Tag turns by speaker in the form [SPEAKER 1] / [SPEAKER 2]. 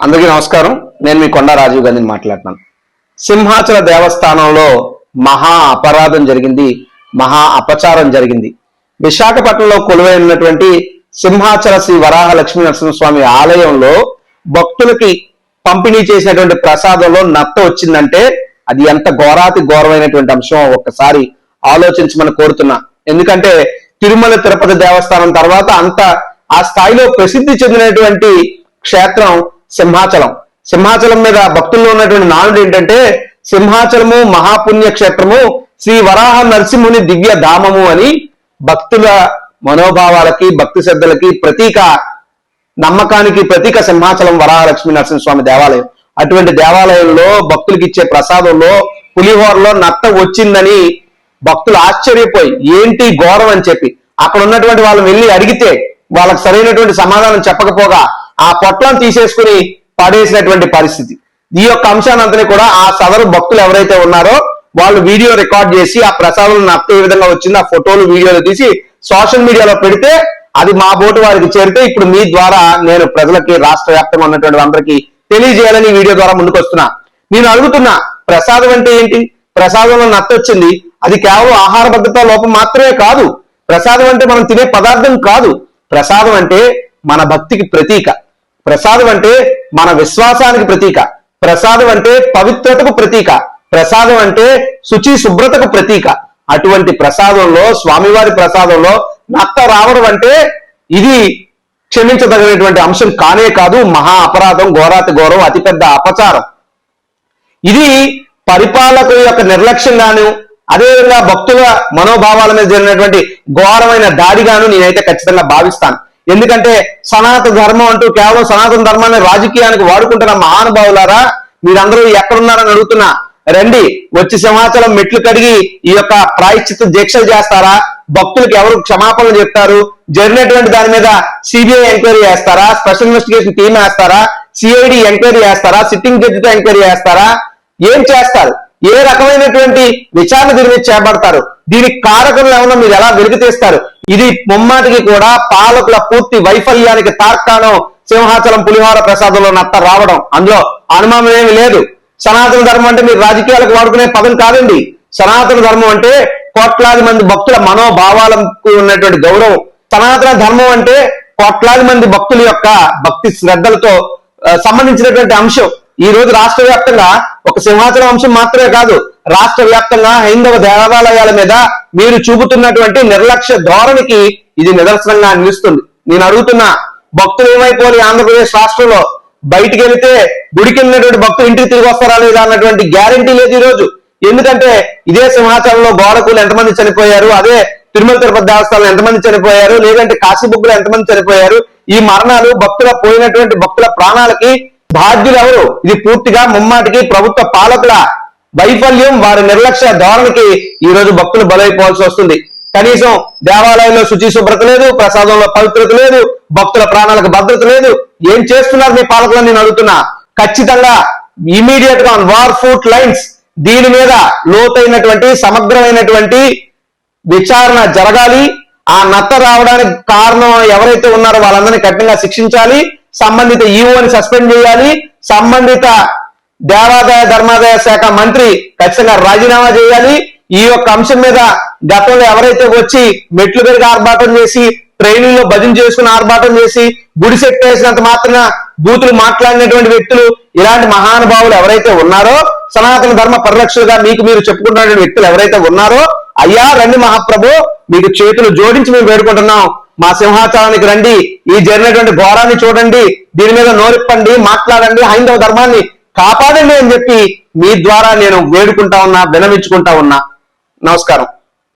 [SPEAKER 1] అందరికీ నమస్కారం. నేను మీ కొండ రాజీవ్ గాంధీని మాట్లాడుతున్నాను. సింహాచల దేవస్థానంలో మహా అపరాధం జరిగింది మహా అపచారం జరిగింది. విశాఖపట్నంలో కొలువై ఉన్నటువంటి సింహాచల శ్రీ వరాహ లక్ష్మీ నరసింహస్వామి ఆలయంలో భక్తులకి పంపిణీ చేసినటువంటి ప్రసాదంలో నత్త వచ్చిందంటే అది ఎంత ఘోరాతి ఘోరమైనటువంటి అంశం ఒక్కసారి ఆలోచించమని కోరుతున్నా. ఎందుకంటే తిరుమల తిరుపతి దేవస్థానం తర్వాత అంత ఆ స్థాయిలో ప్రసిద్ధి చెందినటువంటి క్షేత్రం సింహాచలం. సింహాచలం మీద భక్తుల్లో ఉన్నటువంటి నానుడు ఏంటంటే సింహాచలము మహాపుణ్యక్షేత్రము శ్రీ వరాహ నరసింహుని దివ్య ధామము అని భక్తుల మనోభావాలకి భక్తి శ్రద్ధలకి ప్రతీక నమ్మకానికి ప్రతీక సింహాచలం వరాహలక్ష్మీ నరసింహస్వామి దేవాలయం. అటువంటి దేవాలయంలో భక్తులకి ఇచ్చే ప్రసాదంలో పులిహోరలో నత్త వచ్చిందని భక్తులు ఆశ్చర్యపోయి ఏంటి ఘోరం? అని చెప్పి. అక్కడ ఉన్నటువంటి వాళ్ళు వెళ్ళి అడిగితే వాళ్ళకి సరైనటువంటి సమాధానం చెప్పకపోగా ఆ పొట్లను తీసేసుకుని పడేసినటువంటి పరిస్థితి. ఈ యొక్క అంశానంతని కూడా ఆ సదరు భక్తులు ఎవరైతే ఉన్నారో వాళ్ళు వీడియో రికార్డ్ చేసి ఆ ప్రసాదం నత్త ఏ విధంగా వచ్చిందో ఆ ఫోటోలు వీడియోలు తీసి సోషల్ మీడియాలో పెడితే అది మా బోటు వారికి చేరితే ఇప్పుడు మీ ద్వారా నేను ప్రజలకి రాష్ట్ర వ్యాప్తంగా ఉన్నటువంటి అందరికీ తెలియజేయాలని వీడియో ద్వారా ముందుకు వస్తున్నా నేను అడుగుతున్నా ప్రసాదం అంటే ఏంటి? ప్రసాదంలో నత్త వచ్చింది అది కేవలం ఆహార భద్రత లోపం మాత్రమే కాదు. ప్రసాదం అంటే మనం తినే పదార్థం కాదు. ప్రసాదం అంటే మన భక్తికి ప్రతీక. ప్రసాదం అంటే మన విశ్వాసానికి ప్రతీక. ప్రసాదం అంటే పవిత్రతకు ప్రతీక. ప్రసాదం అంటే శుచి శుభ్రతకు ప్రతీక. అటువంటి ప్రసాదంలో స్వామివారి ప్రసాదంలో నత్త రావడం అంటే ఇది క్షమించదగినటువంటి అంశం కానే కాదు మహా అపరాధం ఘోరాతి ఘోరం అతిపెద్ద అపచారం. ఇది పరిపాలకుల యొక్క నిర్లక్ష్యంగాను అదేవిధంగా భక్తుల మనోభావాల మీద జరిగినటువంటి ఘోరమైన దాడిగాను నేనైతే ఖచ్చితంగా భావిస్తాను. ఎందుకంటే సనాతన ధర్మం అంటూ కేవలం సనాతన ధర్మాన్ని రాజకీయానికి వాడుకుంటున్న మహానుభావులారా మీరందరూ ఎక్కడున్నారని అడుగుతున్నా రండి వచ్చి సింహాచలం మెట్లు కడిగి ఈ యొక్క ప్రాయశ్చిత దీక్షలు చేస్తారా? భక్తులకు ఎవరు క్షమాపణలు చెప్తారు? జరిగినటువంటి దాని మీద సిబిఐ ఎంక్వైరీ చేస్తారా? స్పెషల్ ఇన్వెస్టిగేషన్ టీమ్ వేస్తారా? సిఐడి ఎంక్వైరీ చేస్తారా? సిట్టింగ్ జడ్జితో ఎంక్వైరీ చేస్తారా? ఏం చేస్తారు? ఏ రకమైనటువంటి విచారణ దీని చేపడతారు? దీనికి కారకులు ఏమన్నా మీరు ఎలా వెలుగు తీస్తారు? ఇది ముమ్మాటికి కూడా పాలకుల పూర్తి వైఫల్యానికి తార్కాణం సింహాచలం పులిహోర ప్రసాదంలో నత్త రావడం. అందులో అనుమానం ఏమి లేదు. సనాతన ధర్మం అంటే మీరు రాజకీయాలకు వాడుకునే పదం కాదండి. సనాతన ధర్మం అంటే కోట్లాది మంది భక్తుల మనోభావాలకు ఉన్నటువంటి గౌరవం. సనాతన ధర్మం అంటే కోట్లాది మంది భక్తుల యొక్క భక్తి శ్రద్ధలతో సంబంధించినటువంటి అంశం. ఈ రోజు రాష్ట్ర వ్యాప్తంగా ఒక సింహాచలం అంశం మాత్రమే కాదు. రాష్ట్ర వ్యాప్తంగా హైందవ దేవాలయాల మీద మీరు చూపుతున్నటువంటి నిర్లక్ష్య ధోరణికి ఇది నిదర్శనంగా నిలుస్తుంది. నేను అడుగుతున్నా భక్తులు ఏమైపోయి ఆంధ్రప్రదేశ్ రాష్ట్రంలో బయటికి వెళితే గుడికి వెళ్ళినటువంటి భక్తులు ఇంటికి తిరిగి వస్తారా లేదా అన్నటువంటి గ్యారంటీ లేదు ఈ రోజు ఎందుకంటే ఇదే సింహాచలంలో గోడకులు ఎంతమంది చనిపోయారు అదే తిరుమల తిరుపతి దేవస్థానంలో ఎంతమంది చనిపోయారు లేదంటే కాశీబుగ్గులు ఎంతమంది చనిపోయారు ఈ మరణాలు భక్తుల పోయినటువంటి భక్తుల ప్రాణాలకి బాధ్యులు ఎవరు? ఇది పూర్తిగా ముమ్మాటికి ప్రభుత్వ పాలకుల వైఫల్యం వారి నిర్లక్ష్య ధోరణికి ఈ రోజు భక్తులు బలైపోవాల్సి వస్తుంది. కనీసం దేవాలయంలో శుచి శుభ్రత లేదు ప్రసాదంలో పవిత్రత లేదు భక్తుల ప్రాణాలకు భద్రత లేదు. ఏం చేస్తున్నారు మీ పాలకులను నేను అడుగుతున్నా. ఖచ్చితంగా ఇమీడియట్గా వార్ ఫుట్ లైన్స్ దీని మీద లోతైనటువంటి సమగ్రమైనటువంటి విచారణ జరగాలి. ఆ నత్త రావడానికి కారణం ఎవరైతే ఉన్నారో వాళ్ళందరినీ కఠినంగా శిక్షించాలి. సంబంధిత ఈఓని సస్పెండ్ చేయాలి. సంబంధిత దేవాదాయ ధర్మాదాయ శాఖ మంత్రి ఖచ్చితంగా రాజీనామా చేయాలి. ఈ యొక్క అంశం మీద గతంలో ఎవరైతే వచ్చి మెట్లు పెరిగి ఆర్భాటం చేసి ట్రైనింగ్లో భజన చేసుకుని ఆర్భాటం చేసి గుడిసెట్టేసినంత మాత్రాన బూతులు మాట్లాడినటువంటి వ్యక్తులు ఇలాంటి మహానుభావులు ఎవరైతే ఉన్నారో సనాతన ధర్మ పరిరక్షలుగా మీకు మీరు చెప్పుకుంటున్నటువంటి వ్యక్తులు ఎవరైతే ఉన్నారో అయ్యా రండి మహాప్రభు మీకు చేతులు జోడించి మేము వేడుకుంటున్నాం. మా సింహాచలానికి రండి. ఈ జరిగినటువంటి ఘోరాన్ని చూడండి. దీని మీద నోరిప్పండి మాట్లాడండి. హైందవ ధర్మాన్ని కాపాడండి అని చెప్పి మీ ద్వారా నేను వేడుకుంటా ఉన్నా వినమించుకుంటా ఉన్నా. నమస్కారం.